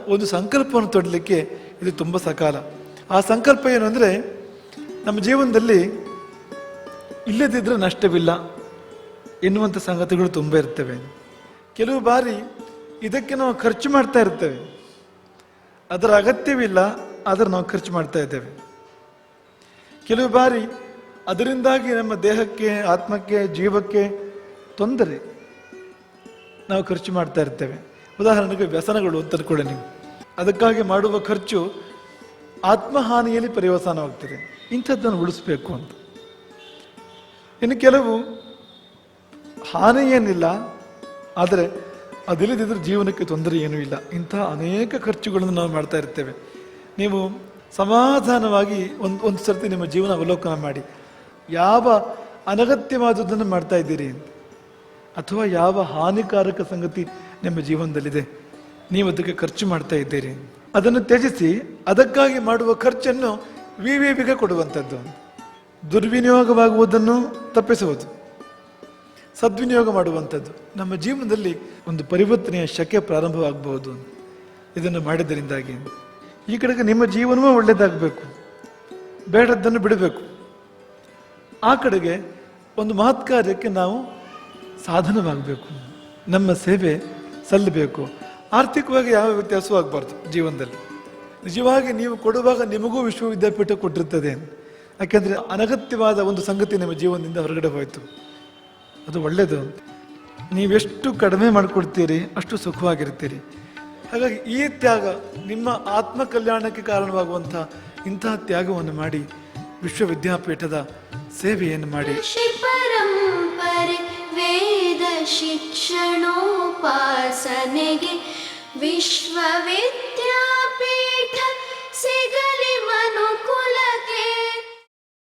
ಒಂದು ಸಂಕಲ್ಪವನ್ನು ತೊಡಲಿಕ್ಕೆ ಇದು ತುಂಬ ಸಕಾಲ. ಆ ಸಂಕಲ್ಪ ಏನು ಅಂದರೆ, ನಮ್ಮ ಜೀವನದಲ್ಲಿ ಇಲ್ಲದಿದ್ದರೆ ನಷ್ಟವಿಲ್ಲ ಎನ್ನುವಂಥ ಸಂಗತಿಗಳು ತುಂಬ ಇರ್ತವೆ. ಕೆಲವು ಬಾರಿ ಇದಕ್ಕೆ ನಾವು ಖರ್ಚು ಮಾಡ್ತಾ ಇರ್ತೇವೆ. ಅದರ ಅಗತ್ಯವಿಲ್ಲ, ಆದರೆ ನಾವು ಖರ್ಚು ಮಾಡ್ತಾ ಇದ್ದೇವೆ. ಕೆಲವು ಬಾರಿ ಅದರಿಂದಾಗಿ ನಮ್ಮ ದೇಹಕ್ಕೆ, ಆತ್ಮಕ್ಕೆ, ಜೀವಕ್ಕೆ ತೊಂದರೆ ನಾವು ಖರ್ಚು ಮಾಡ್ತಾ ಇರ್ತೇವೆ. ಉದಾಹರಣೆಗೆ ವ್ಯಸನಗಳು ಅಂತ ಅನ್ಕೊಳ್ಳಿ ನೀವು. ಅದಕ್ಕಾಗಿ ಮಾಡುವ ಖರ್ಚು ಆತ್ಮಹಾನಿಯಲ್ಲಿ ಪರ್ಯವಸಾನವಾಗ್ತದೆ ಇಂಥದ್ದನ್ನು ಉಳಿಸ್ಬೇಕು ಅಂತ. ಇನ್ನು ಕೆಲವು ಹಾನಿ ಏನಿಲ್ಲ ಆದರೆ ಅದಿಲ್ಲದಿದ್ದರೆ ಜೀವನಕ್ಕೆ ತೊಂದರೆ ಏನೂ ಇಲ್ಲ. ಇಂಥ ಅನೇಕ ಖರ್ಚುಗಳನ್ನು ನಾವು ಮಾಡ್ತಾ ಇರ್ತೇವೆ. ನೀವು ಸಮಾಧಾನವಾಗಿ ಒಂದು ಒಂದು ಸರ್ತಿ ನಿಮ್ಮ ಜೀವನ ಅವಲೋಕನ ಮಾಡಿ. ಯಾವ ಅನಗತ್ಯವಾದದ್ದನ್ನು ಮಾಡ್ತಾ ಇದ್ದೀರಿ ಅಥವಾ ಯಾವ ಹಾನಿಕಾರಕ ಸಂಗತಿ ನಿಮ್ಮ ಜೀವನದಲ್ಲಿದೆ. ನೀವು ಅದಕ್ಕೆ ಖರ್ಚು ಮಾಡ್ತಾ ಇದ್ದೀರಿ. ಅದನ್ನು ತ್ಯಜಿಸಿ, ಅದಕ್ಕಾಗಿ ಮಾಡುವ ಖರ್ಚನ್ನು ವಿ ವಿ ಕೊಡುವಂಥದ್ದು. ದುರ್ವಿನಿಯೋಗವಾಗುವುದನ್ನು ತಪ್ಪಿಸುವುದು. ಸದ್ವಿನಿಯೋಗ ಮಾಡುವಂಥದ್ದು. ನಮ್ಮ ಜೀವನದಲ್ಲಿ ಒಂದು ಪರಿವರ್ತನೆಯ ಶಕೆ ಪ್ರಾರಂಭವಾಗಬಹುದು. ಇದನ್ನು ಮಾಡಿದ್ದರಿಂದಾಗಿ. ಈ ಕಡೆಗೆ ನಿಮ್ಮ ಜೀವನವೂ ಒಳ್ಳೆಯದಾಗಬೇಕು. ಬೇಡದ್ದನ್ನು ಬಿಡಬೇಕು. ಆ ಕಡೆಗೆ ಒಂದು ಮಹತ್ಕಾರ್ಯಕ್ಕೆ ನಾವು ಸಾಧನವಾಗಬೇಕು. ನಮ್ಮ ಸೇವೆ ಸಲ್ಲಬೇಕು. ಆರ್ಥಿಕವಾಗಿ ಯಾವ ವ್ಯತ್ಯಾಸವೂ ಆಗಬಾರ್ದು ಜೀವನದಲ್ಲಿ? ನಿಜವಾಗಿ ನೀವು ಕೊಡುವಾಗ ನಿಮಗೂ ವಿಶ್ವವಿದ್ಯಾಪೀಠ ಕೊಟ್ಟಿರ್ತದೆ. ಯಾಕೆಂದರೆ ಅನಗತ್ಯವಾದ ಒಂದು ಸಂಗತಿ ನಿಮ್ಮ ಜೀವನದಿಂದ ಹೊರಗಡೆ ಹೋಯಿತು. ಅದು ಒಳ್ಳೆಯದು. ನೀವೆಷ್ಟು ಕಡಿಮೆ ಮಾಡಿಕೊಡ್ತೀರಿ, ಅಷ್ಟು ಸುಖವಾಗಿರ್ತೀರಿ. ಹಾಗಾಗಿ ಈ ತ್ಯಾಗ ನಿಮ್ಮ ಆತ್ಮ ಕಲ್ಯಾಣಕ್ಕೆ ಕಾರಣವಾಗುವಂಥ ಇಂತಹ ತ್ಯಾಗವನ್ನು ಮಾಡಿ ವಿಶ್ವವಿದ್ಯಾಪೀಠದ ಸೇವೆಯನ್ನು ಮಾಡಿ. ವಿಶ್ವವಿದ್ಯಾ